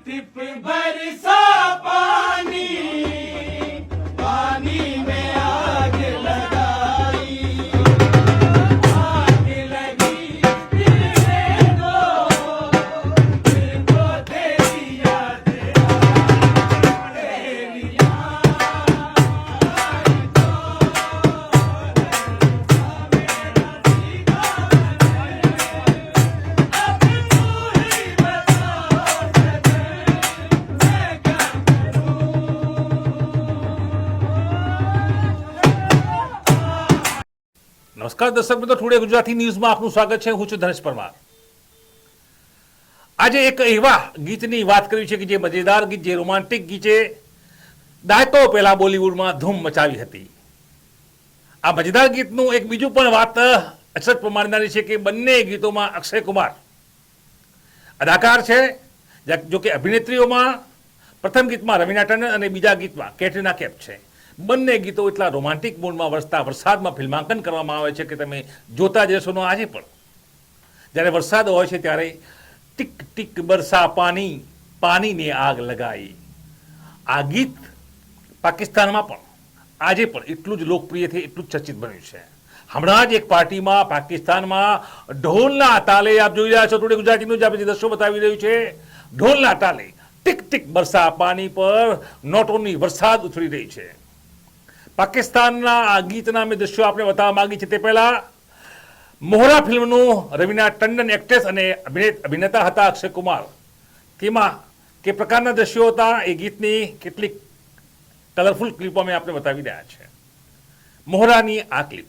Tip बरसा पानी નમસ્કાર દર્શક મિત્રો ટુડે ગુજરાતી ન્યૂઝમાં આપનું સ્વાગત છે. હું છું ધનેશ પરમાર. આજે એક એવા ગીતની વાત કરવી છે કે જે મજેદાર ગીત, જે રોમાન્ટિક ગીત છે. દાયકો પહેલા બોલિવૂડમાં ધૂમ મચાવી હતી. આ મજેદાર ગીતનું એક બીજું પણ વાત અછત પ્રમાણનારી છે કે બંને ગીતોમાં અક્ષય કુમાર અદાકાર છે. જોકે અભિનેત્રીઓમાં પ્રથમ ગીતમાં રવિના ટંડન અને બીજા ગીતમાં કેટરીના કેફ છે. બંને ગીતો એટલા રોમાન્ટિક મૂડમાં વરસતા વરસાદમાં ફિલ્માંકન કરવામાં આવે છે કે તમે જોતા જશો નો આજે પણ. જ્યારે વરસાદ હોય છે ત્યારે ટીક ટીક બરસા પાણી, પાણીને આગ લગાઈ. આ ગીત પાકિસ્તાનમાં પણ, આજે પણ એટલું જ લોકપ્રિય થઈ એટલું જ ચર્ચિત બન્યું છે. હમણાં જ એક પાર્ટીમાં, પાકિસ્તાનમાં ઢોલના તાલે આપ જોઈ રહ્યા છો. થોડી ગુજરાતીનું જ આપણે દ્રશ્યો બતાવી રહ્યું છે. ઢોલના તાલે ટીક ટીક બરસા પાણી પર નોટોની વરસાદ ઉછળી રહી છે. પાકિસ્તાનના આ ગીતના અમે દ્રશ્યો આપણે બતાવવા માંગી છે તે પહેલા મોહરા ફિલ્મનું રવિના ટંડન એક્ટ્રેસ અને અભિનેતા હતા અક્ષય કુમાર. તેમાં કે પ્રકારના દ્રશ્યો હતા, એ ગીતની કેટલીક કલરફુલ ક્લિપો અમે આપણે બતાવી રહ્યા છે. મોહરાની આ ક્લિપ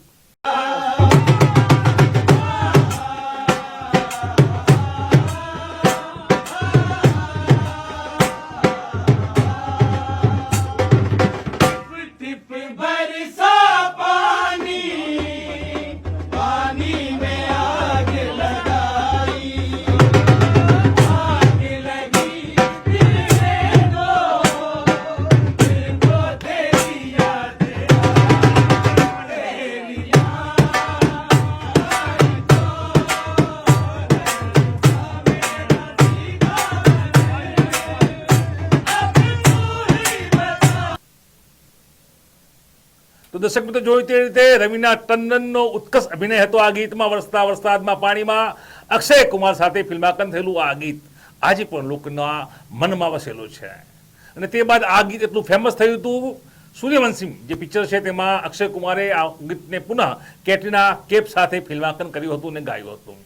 દર્શક મિત્રો, જોયું તે રીતે રવિના ટંડનનો ઉત્કર્ષ અભિનય હતો આ ગીતમાં, વરસતા વરસાદમાં પાણીમાં અક્ષય કુમાર સાથે ફિલ્માંકન થયેલું આ ગીત આજે પણ લોકોના મનમાં વસેલું છે. અને તે બાદ આ ગીત એટલું ફેમસ થયું હતું સૂર્યવંશી, જે પિક્ચર છે તેમાં અક્ષય કુમારે આ ગીતને પુનઃ કેટરીના કેપ સાથે ફિલ્માંકન કર્યું હતું અને ગાયું હતું.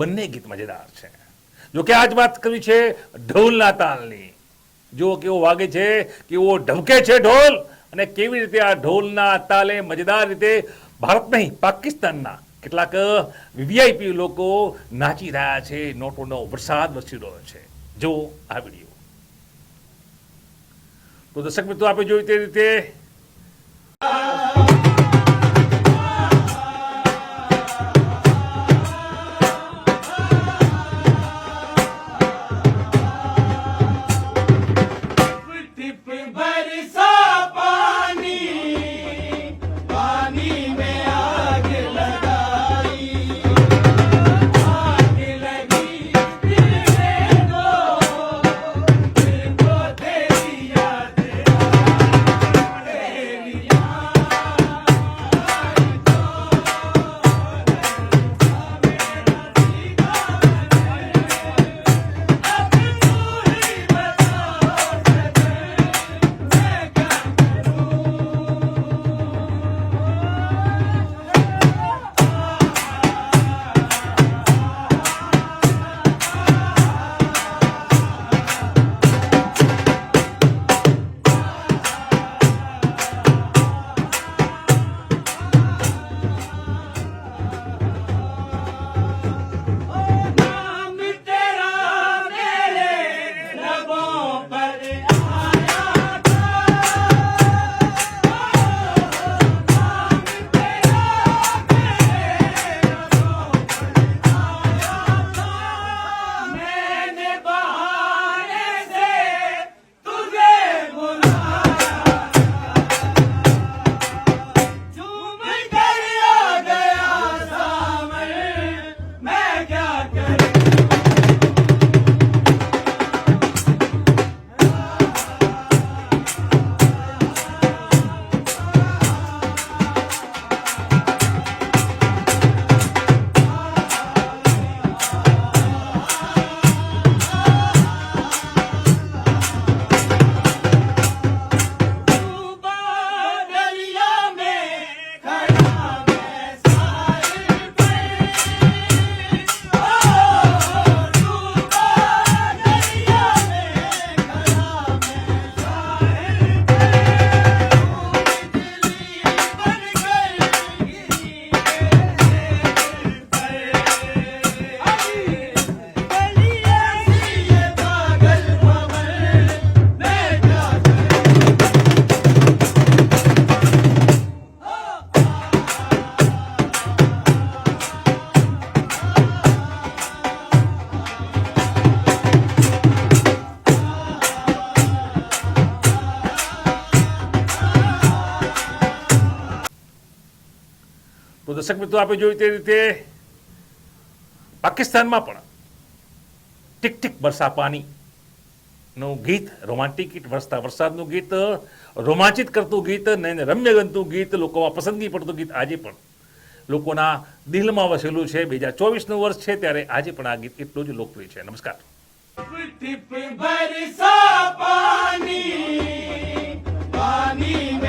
બંને ગીત મજેદાર છે. જો કે આજ વાત કરવી છે ઢોલના તાલની. જો કેવો વાગે છે, કેવો ઢબકે છે ઢોલ, અને કેવી રીતે આ ઢોલના તાલે મજેદાર રીતે ભારત નહીં, પાકિસ્તાનના કેટલાક વીવીઆઈપી લોકો નાચી રહ્યા છે, નોટોનો વરસાદ વરસી રહ્યો છે. જો આ વીડિયો. તો દર્શક મિત્રો આપણે જોયું તે રીતે દર્શક મિત્રો, આપણે જોયું તે રીતે પાકિસ્તાનમાં પણ ટીક ટીક વરસા પાણીનું ગીત રોમાન્ટિક ગીત, વરસતા વરસાદનું ગીત, રોમાંચિત કરતું ગીત ને રમ્ય ગમતું ગીત, લોકોમાં પસંદગી પડતું ગીત આજે પણ લોકોના દિલમાં વસેલું છે. બે હજાર ચોવીસનું વર્ષ છે ત્યારે આજે પણ આ ગીત એટલું જ લોકપ્રિય છે. નમસ્કાર. પાણી